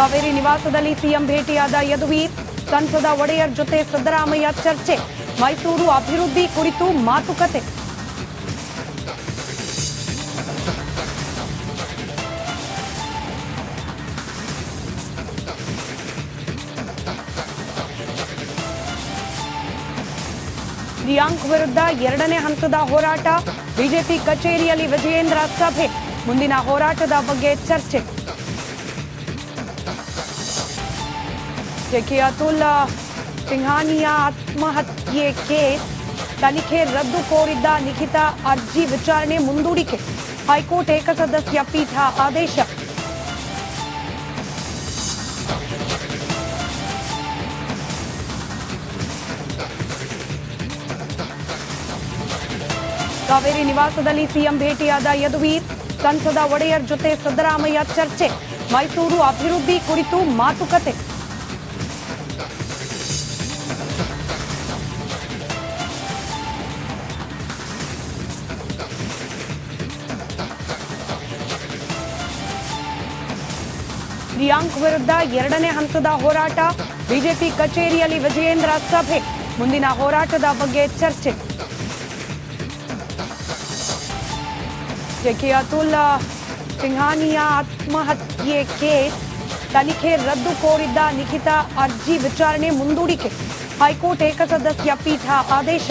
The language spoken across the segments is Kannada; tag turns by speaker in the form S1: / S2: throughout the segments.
S1: ಕಾವೇರಿ ನಿವಾಸದಲ್ಲಿ ಸಿಎಂ ಭೇಟಿಯಾದ ಯದುವೀರ್, ಸಂಸದ ಒಡೆಯರ್ ಜೊತೆ ಸಿದ್ದರಾಮಯ್ಯ ಚರ್ಚೆ. ಮೈಸೂರು ಅಭಿವೃದ್ಧಿ ಕುರಿತು ಮಾತುಕತೆ. ಪ್ರಿಯಾಂಕ್ ವಿರುದ್ಧ ಎರಡನೇ ಹಂತದ ಹೋರಾಟ. ಬಿಜೆಪಿ ಕಚೇರಿಯಲ್ಲಿ ವಿಜಯೇಂದ್ರ ಸಭೆ. ಮುಂದಿನ ಹೋರಾಟದ ಬಗ್ಗೆ ಚರ್ಚೆ. ಜೆಕೆ ಅತುಲ್ ಸಿಂಘಾನಿಯ ಆತ್ಮಹತ್ಯೆ ಕೇಸ್. ತನಿಖೆ ರದ್ದು ಕೋರಿದ್ದ ಲಿಖಿತ ಅರ್ಜಿ ವಿಚಾರಣೆ ಮುಂದೂಡಿಕೆ. ಹೈಕೋರ್ಟ್ ಏಕಸದಸ್ಯ ಪೀಠ ಆದೇಶ. ಕಾವೇರಿ ನಿವಾಸದಲ್ಲಿ ಸಿಎಂ ಭೇಟಿಯಾದ ಯದುವೀರ್. ಸಂಸದ ಒಡೆಯರ್ ಜೊತೆ ಸಿದ್ದರಾಮಯ್ಯ ಚರ್ಚೆ. ಮೈಸೂರು ಅಭಿವೃದ್ಧಿ ಕುರಿತು ಮಾತುಕತೆ. ಪ್ರಿಯಾಂಕ್ ವಿರುದ್ಧ ಎರಡನೇ ಹಂತದ ಹೋರಾಟ. ಬಿಜೆಪಿ ಕಚೇರಿಯಲ್ಲಿ ವಿಜಯೇಂದ್ರ ಸಭೆ. ಮುಂದಿನ ಹೋರಾಟದ ಬಗ್ಗೆ ಚರ್ಚೆ. ಜೆಕೆ ಅತುಲ್, ಸಿಂಘಾನಿಯ ಆತ್ಮಹತ್ಯೆ ಕೇಸ್. ತನಿಖೆ ರದ್ದು ಕೋರಿದ್ದ ಲಿಖಿತ ಅರ್ಜಿ ವಿಚಾರಣೆ ಮುಂದೂಡಿಕೆ. ಹೈಕೋರ್ಟ್ ಏಕಸದಸ್ಯ ಪೀಠ ಆದೇಶ.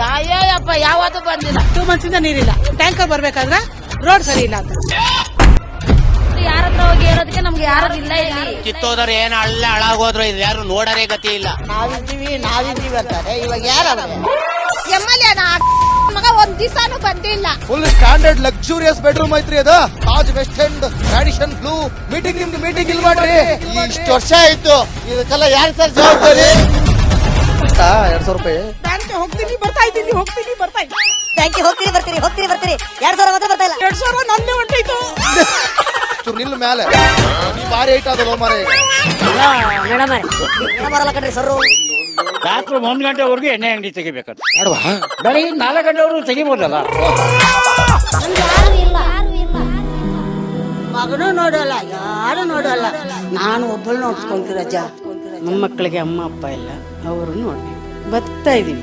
S2: ಯಾಯಪ್ಪ ಯಾವತ್ತು ಬಂದಿಲ್ಲ.
S3: ಟೂ ಮಂತ್ಸ್ ಇಂದ ನೀರಿಲ್ಲ. ಟ್ಯಾಂಕರ್ ಬರ್ಬೇಕಾದ್ರೆ ರೋಡ್ ಸರಿ ಇಲ್ಲ ಅಂತ.
S2: ಯಾರ ಹತ್ರ ಹೋಗಿ ಹೇಳೋದಕ್ಕೆ ನಮ್ಗೆ ಯಾರು ಇಲ್ಲ ಇಲ್ಲಿ.
S4: ಕಿತ್ತೋದ್ರೆ ಏನ್ ಹಳ್ಳ ಹಾಳಾಗೋದ್ರು ಇದು ಯಾರು ನೋಡರೇ ಗತಿ ಇಲ್ಲ.
S3: ನಾವಿದ್ದೀವಿ ನಾವಿದ್ದೀವಿ ಅಂತಾರೆ. ಇವಾಗ ಯಾರು
S5: ಎಂ ಎಲ್ ಎನ ಮಗ ಒಂದ್ ದಿವಸನೂ ಬಂದಿಲ್ಲ.
S6: ಫುಲ್ ಸ್ಟ್ಯಾಂಡರ್ಡ್ ಲಕ್ಸುರಿಯಸ್ ಬೆಡ್ರೂಮ್ ಐತ್ರಿ ಅದು. Taj West End tradition blue meeting ನಿಮ್ದು ಮೀಟಿಂಗ್ ಇಲ್ಲಿ ಮಾಡ್ರಿ. ಇಷ್ಟು ವರ್ಷ ಆಯ್ತು. ಇದಕ್ಕೆಲ್ಲ ಯಾರು ಸರ್ ಜವಾಬ್ದಾರಿ? ಎರಡ್ ಸಾವಿರ ರೂಪಾಯಿ.
S3: ಬ್ಯಾಂಕ್ ಹೋಗ್ತೀನಿ ಬರ್ತಾ ಇದ್ದೀನಿ ಹೋಗ್ತೀನಿ ಬರ್ತಾ ಇದ್ದೀನಿ.
S7: ಯು ಹೋಗ್ತೀನಿ ಬರ್ತೀನಿ ಹೋಗ್ತೀನಿ ಬರ್ತೀರಿ. ಎರಡು ಸಾವಿರ ಮಾತ್ರ ಬರ್ತಾ ಇಲ್ಲ.
S3: ಎರಡ್ ಸಾವಿರ ನಂದೇ ಹೊಂಟೈತು
S6: ಚೂರು ಮೇಲೆ ನೀ ಭಾರಿ ಐಟ್ ಅದಲ್ಲ ಮಾರ.
S7: ಮೇಡಮ್ ಮೇಡಮ್ ಬರಲ್ಲ ಕಣ್ರಿ ಸರ್
S8: ರಾತ್ರಿ ಒಂದ್ ಗಂಟೆವರೆಗೂ ಎಣ್ಣೆ ಅಂಗಡಿ ತೆಗಿಬೇಕಂತ.
S6: ಅಡ್ವಾ
S8: ಬೆಳಗಿನ ನಾಲ್ಕು ಗಂಟೆವರೆಗೂ ತೆಗಿಬೋದಲ್ಲ?
S3: ಮಗನೂ ನೋಡಲ್ಲ ಯಾರು ನೋಡಲ್ಲ. ನಾನು ಒಬ್ಬಳು ನಮ್ಮ ಮಕ್ಕಳಿಗೆ ಅಮ್ಮ ಅಪ್ಪ ಇಲ್ಲ. ಅವರು ನೋಡ್ಬೇಕು. ಬರ್ತಾ ಇದೀವಿ